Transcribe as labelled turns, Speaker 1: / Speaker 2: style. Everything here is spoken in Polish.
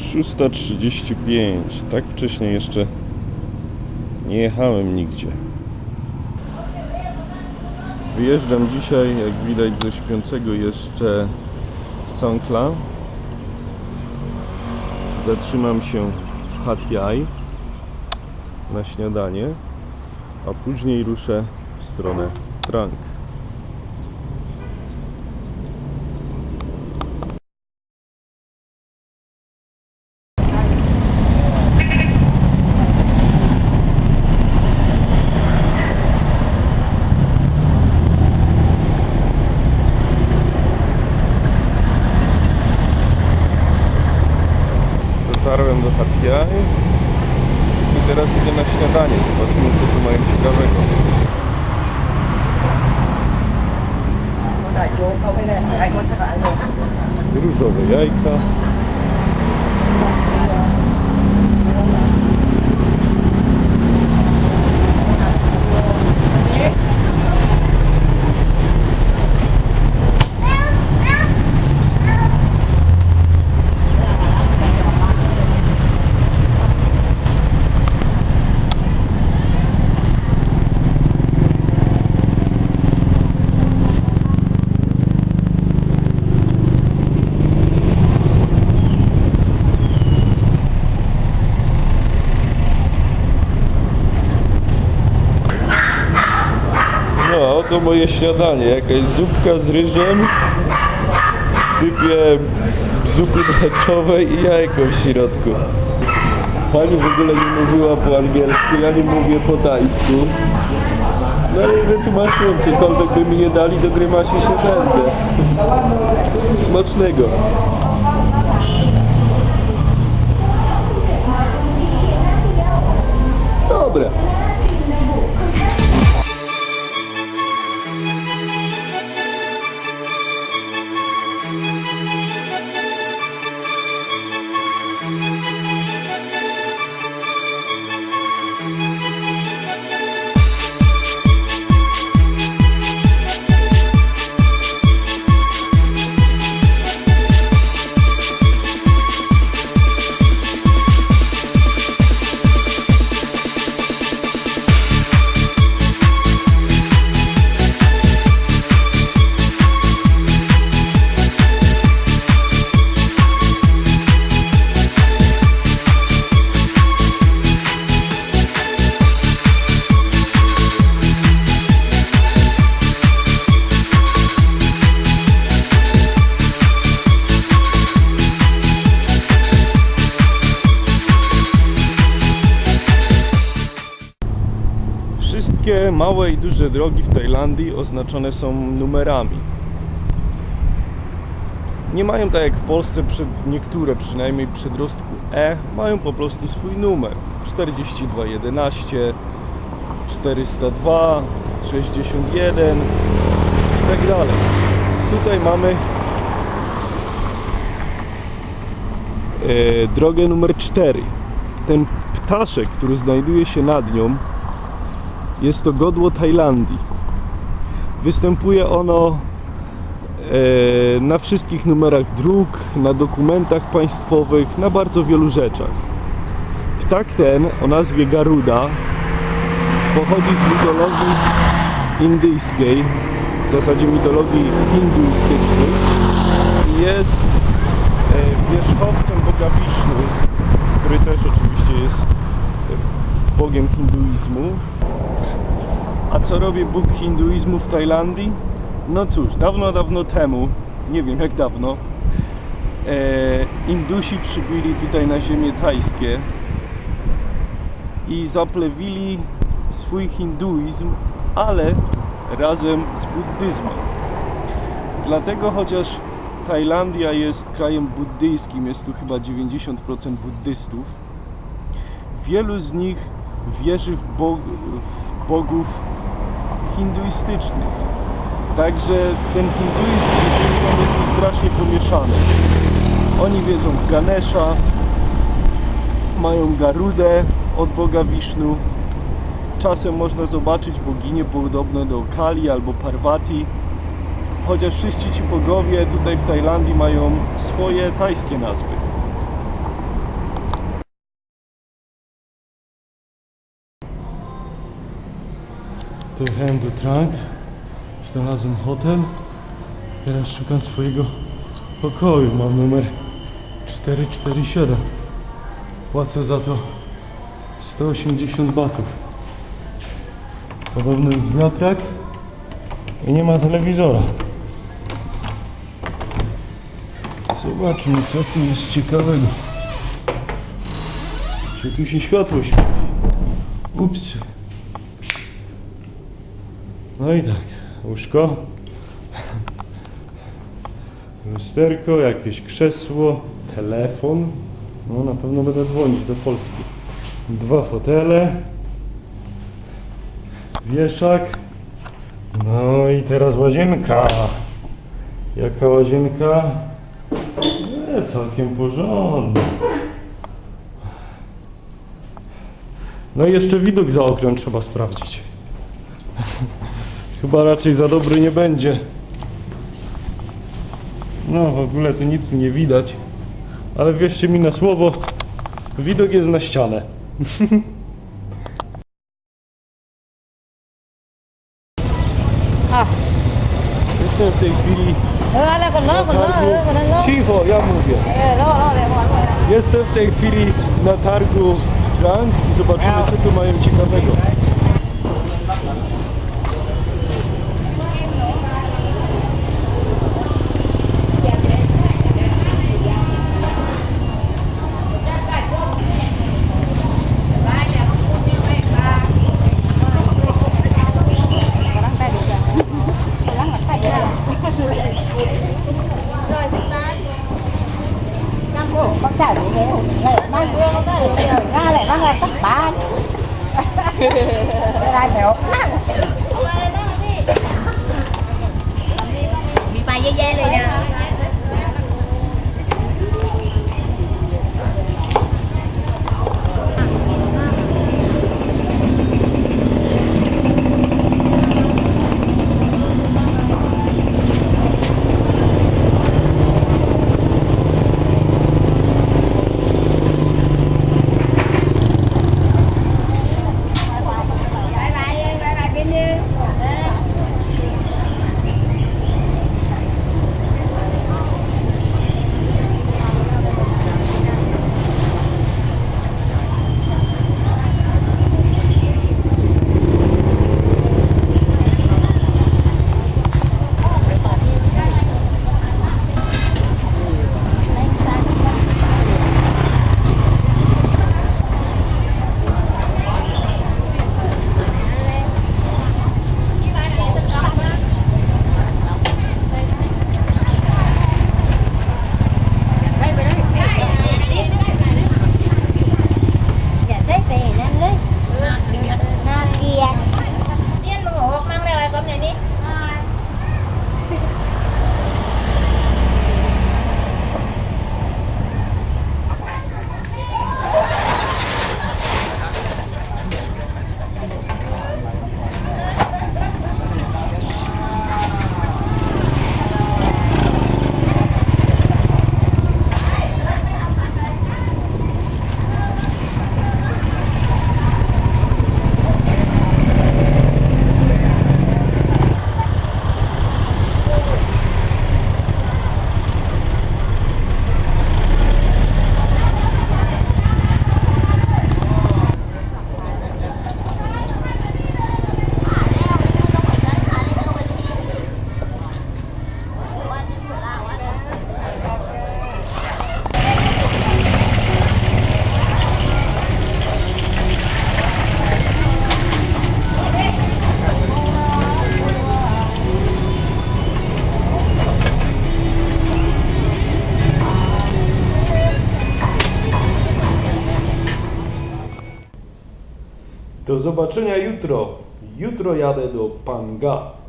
Speaker 1: 6.35. Tak wcześnie jeszcze nie jechałem nigdzie. Wyjeżdżam dzisiaj, jak widać ze śpiącego jeszcze Songkla. Zatrzymam się w Hat Yai na śniadanie, a później ruszę w stronę Trang. Yai i teraz idę na śniadanie. Zobaczymy co tu mają ciekawego.
Speaker 2: ถ่า
Speaker 1: Oto moje śniadanie. Jakaś zupka z ryżem w typie zupy mleczowej i jajko w środku. Pani w ogóle nie mówiła po angielsku, ja nie mówię po tajsku. No i wytłumaczyłem, cokolwiek by mi nie dali, do grymasi się będę. Smacznego. Dobra. Wszystkie małe i duże drogi w Tajlandii oznaczone są numerami. Nie mają tak jak w Polsce przed, niektóre przynajmniej przedrostku E, mają po prostu swój numer 4211, 402, 61 i tak dalej. Tutaj mamy e, drogę numer 4. Ten ptaszek, który znajduje się nad nią, jest to godło Tajlandii. Występuje ono e, na wszystkich numerach dróg, na dokumentach państwowych, na bardzo wielu rzeczach. Ptak ten o nazwie Garuda pochodzi z mitologii indyjskiej, w zasadzie mitologii hinduistycznej i jest e, wierzchowcem Boga Wisznu, który też oczywiście jest e, Bogiem hinduizmu. A co robi Bóg hinduizmu w Tajlandii? No cóż, dawno, dawno temu, nie wiem jak dawno, e, Indusi przybyli tutaj na ziemię tajskie i zaplewili swój hinduizm, ale razem z buddyzmem. Dlatego chociaż Tajlandia jest krajem buddyjskim, jest tu chyba 90% buddystów, wielu z nich wierzy w, w bogów hinduistycznych. Także ten hinduizm jest tu strasznie pomieszany. Oni wierzą w Ganesha, mają Garudę od Boga Wisznu. Czasem można zobaczyć boginię podobne do Kali albo Parvati. Chociaż wszyscy ci bogowie tutaj w Tajlandii mają swoje tajskie nazwy. Dojechałem do Trang, znalazłem hotel. Teraz szukam swojego pokoju. Mam numer 447. Płacę za to 180 batów. Podobno jest wiatrak i nie ma telewizora. Zobaczmy, co tu jest ciekawego. Czy tu się światło świeci? Ups. No i tak, łóżko, lusterko, jakieś krzesło, telefon. No na pewno będę dzwonić do Polski. Dwa fotele, wieszak. No i teraz łazienka. Jaka łazienka? Nie, całkiem porządna. No i jeszcze widok za oknem trzeba sprawdzić. Chyba raczej za dobry nie będzie. No w ogóle tu nic nie widać. Ale wierzcie mi na słowo, widok jest na ścianę.
Speaker 3: À,
Speaker 1: Jestem w tej chwili
Speaker 3: còn nó còn nó
Speaker 1: targu. Cicho, ja mówię. Jestem w tej chwili na targu w Trang i zobaczymy co tu mają ciekawego. Do zobaczenia jutro. Jutro jadę do Panga.